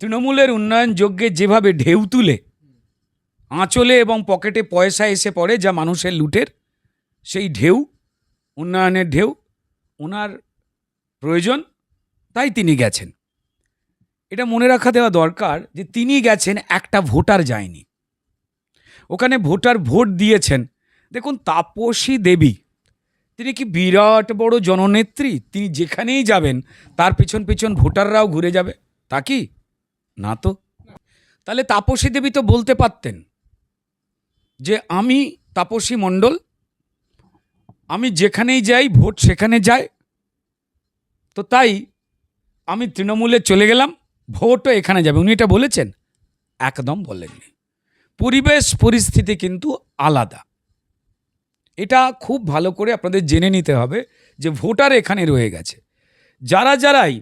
তৃণমূলের উন্নয়ন যজ্ঞে যেভাবে ঢেউ তুলে, আঁচলে এবং পকেটে পয়সা এসে পড়ে যা মানুষের লুটের, সেই ঢেউ, উন্নয়নের ঢেউ, ওনার প্রয়োজন, তাই তিনি গেছেন। এটা মনে রাখা দেওয়া দরকার যে তিনি গেছেন, একটা ভোটার যায়নি। ওখানে ভোটার ভোট দিয়েছেন। দেখুন, তাপসী দেবী, তিনি কি বিরাট বড় জননেত্রী? তিনি যেখানেই যাবেন, তার পেছন পেছন ভোটাররাও ঘুরে যাবে। তা কি? না তো? তাহলে তাপসী দেবী তো বলতে পারতেন যে আমি তাপসী মণ্ডল, আমি যেখানেই যাই, ভোট সেখানে যায়। তো তাই আমি তৃণমূলে চলে গেলাম, ভোটও এখানে যাবে। উনি এটা বলেছেন? একদম বলেননি। পরিবেশ পরিস্থিতি কিন্তু আলাদা। এটা খুব ভালো করে আপনাদের জেনে নিতে হবে যে ভোটার এখানে রয়ে গেছে। যারা যারাই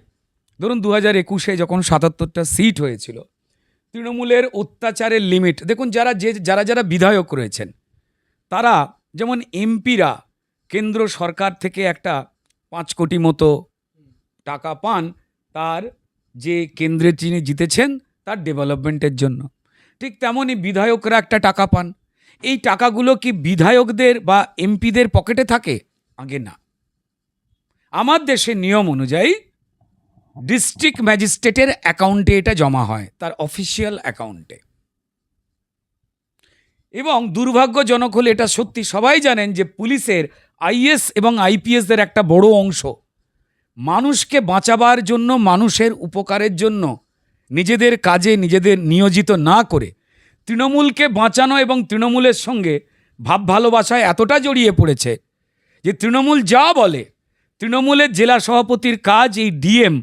ধরুন দু হাজার একুশে যখন সাতাত্তরটা সিট হয়েছিল, তৃণমূলের অত্যাচারের লিমিট দেখুন যারা যে, যারা যারা বিধায়ক রয়েছেন, তারা যেমন এমপিরা কেন্দ্র সরকার থেকে একটা পাঁচ কোটি মতো টাকা পান, তার যে কেন্দ্রে যিনি জিতেছেন, তার ডেভেলপমেন্টের জন্য। ঠিক তেমনই বিধায়করা একটা টাকা পান। এই টাকাগুলো কি বিধায়কদের বা এমপিদের পকেটে থাকে? আগে না। আমার দেশের নিয়ম অনুযায়ী ডিস্ট্রিক্ট ম্যাজিস্ট্রেটের অ্যাকাউন্টে এটা জমা হয়, তার অফিসিয়াল অ্যাকাউন্টে এবং দুর্ভাগ্যজনক হলে এটা সত্যি সবাই জানেন যে পুলিশের আইএস এবং আইপিএসদের একটা বড় অংশ। মানুষকে বাঁচাবার জন্য, মানুষের উপকারের জন্য, নিজেদের কাজে নিজেদের নিয়োজিত না করে তৃণমূলকে বাঁচানো এবং তৃণমূলের সঙ্গে ভাব ভালোবাসায় এতটা জড়িয়ে পড়েছে যে তৃণমূল যা বলে, তৃণমূলের জেলা সভাপতির কাজ এই ডিএম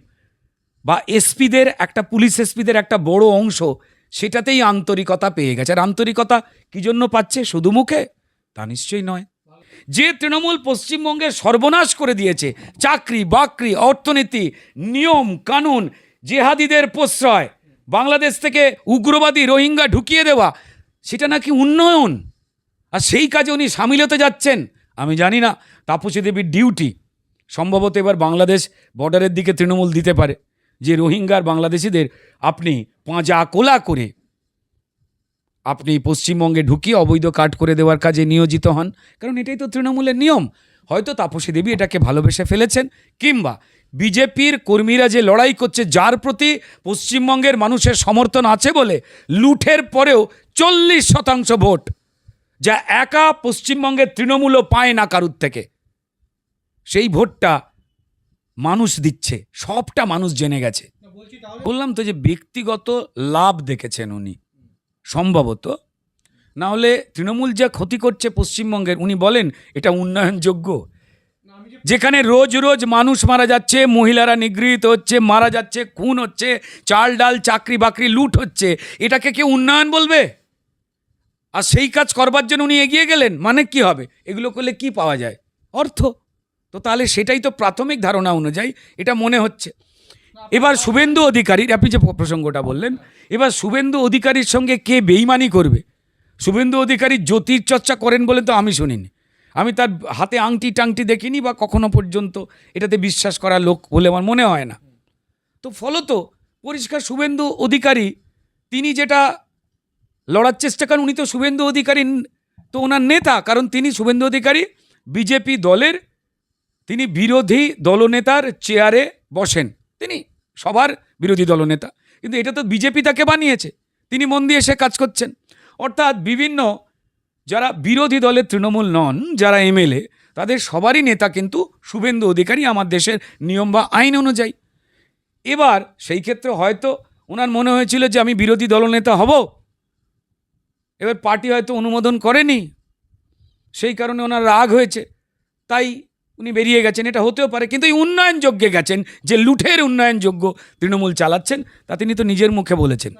বা এসপিদের একটা, পুলিশ এসপিদের একটা বড় অংশ, সেটাতেই আন্তরিকতা পেয়ে গেছে। আর আন্তরিকতা কী জন্য পাচ্ছে? শুধু মুখে? তা নিশ্চয়ই নয়। যে তৃণমূল পশ্চিমবঙ্গের সর্বনাশ করে দিয়েছে, চাকরি, বাকরি, অর্থনীতি, নিয়ম, কানুন, জেহাদিদের প্রশ্রয়, বাংলাদেশ থেকে উগ্রবাদী রোহিঙ্গা ঢুকিয়ে দেওয়া, সেটা নাকি উন্নয়ন? আর সেই কাজে উনি সামিল হতে যাচ্ছেন? আমি জানি না। তাপসী দেবীর ডিউটি, সম্ভবত এবার বাংলাদেশ বর্ডারের দিকে তৃণমূল দিতে পারে। যে রোহিঙ্গার বাংলাদেশিদের আপনি পাঁজা কোলা করে আপনি পশ্চিমবঙ্গে ঢুকিয়ে অবৈধ কাট করে দেওয়ার কাজে নিয়োজিত হন, কারণ এটাই তো তৃণমূলের নিয়ম। হয়তো তাপসী দেবী এটাকে ভালোবেসে ফেলেছেন, কিংবা বিজেপির কর্মীরা যে লড়াই করছে, যার প্রতি পশ্চিমবঙ্গের মানুষের সমর্থন আছে বলে লুঠের পরেও চল্লিশ শতাংশ ভোট, যা একা পশ্চিমবঙ্গের তৃণমূলও পায় না কারুর থেকে। সেই ভোটটা মানুষ দিচ্ছে সবটা মানুষ জেনে গেছে। বললাম তো যে ব্যক্তিগত লাভ দেখেছেন উনি সম্ভবত। না হলে তৃণমূল যা ক্ষতি করছে পশ্চিমবঙ্গের উনি বলেন এটা উন্নয়নযোগ্য। যেখানে রোজ রোজ মানুষ মারা যাচ্ছে মহিলারা নিগৃহীত হচ্ছে মারা যাচ্ছে খুন হচ্ছে চাল ডাল চাকরি বাকরি লুট হচ্ছে এটাকে কেউ উন্নয়ন বলবে? আর সেই কাজ করবার জন্য উনি এগিয়ে গেলেন মানে কি হবে? এগুলো করলে কি পাওয়া যায়? অর্থ। তো তাহলে সেটাই তো প্রাথমিক ধারণা অনুযায়ী এটা মনে হচ্ছে। এবার শুভেন্দু অধিকারীর, আপনি যে প্রসঙ্গটা বললেন, এবার শুভেন্দু অধিকারীর সঙ্গে কে বেইমানি করবে? শুভেন্দু অধিকারী জ্যোতির চর্চা করেন বলে তো আমি শুনিনি। আমি তার হাতে আংটি টাংটি দেখিনি বা কখনো পর্যন্ত এটাতে বিশ্বাস করা লোক বলে আমার মনে হয় না। তো ফলত পরিষ্কার শুভেন্দু অধিকারী, তিনি যেটা লড়ার চেষ্টা করেন, উনি তো শুভেন্দু অধিকারী তো ওনার নেতা, কারণ তিনি শুভেন্দু অধিকারী, বিজেপি দলের তিনি বিরোধী দলনেতার চেয়ারে বসেন। তিনি সবার বিরোধী দলনেতা। কিন্তু এটা তো বিজেপি তাকে বানিয়েছে। তিনি মন দিয়ে সে কাজ করছেন। অর্থাৎ বিভিন্ন যারা বিরোধী দলের তৃণমূল নন, যারা এমএলএ তাদের সবারই নেতা কিন্তু শুভেন্দু অধিকারী আমার দেশের নিয়ম বা আইন অনুযায়ী। এবার সেই ক্ষেত্রে হয়তো ওনার মনে হয়েছিল যে আমি বিরোধী দলনেতা হব। এবার পার্টি হয়তো অনুমোদন করেনি। সেই কারণে ওনার রাগ হয়েছে। তাই উনি বেরিয়ে গেছেন, এটা হতেও পারে, কিন্তু এই উন্নয়নযোগ্যে গেছেন, যে লুঠের উন্নয়নযোগ্য তৃণমূল চালাচ্ছেন, তা তিনি তো নিজের মুখে বলেছেন।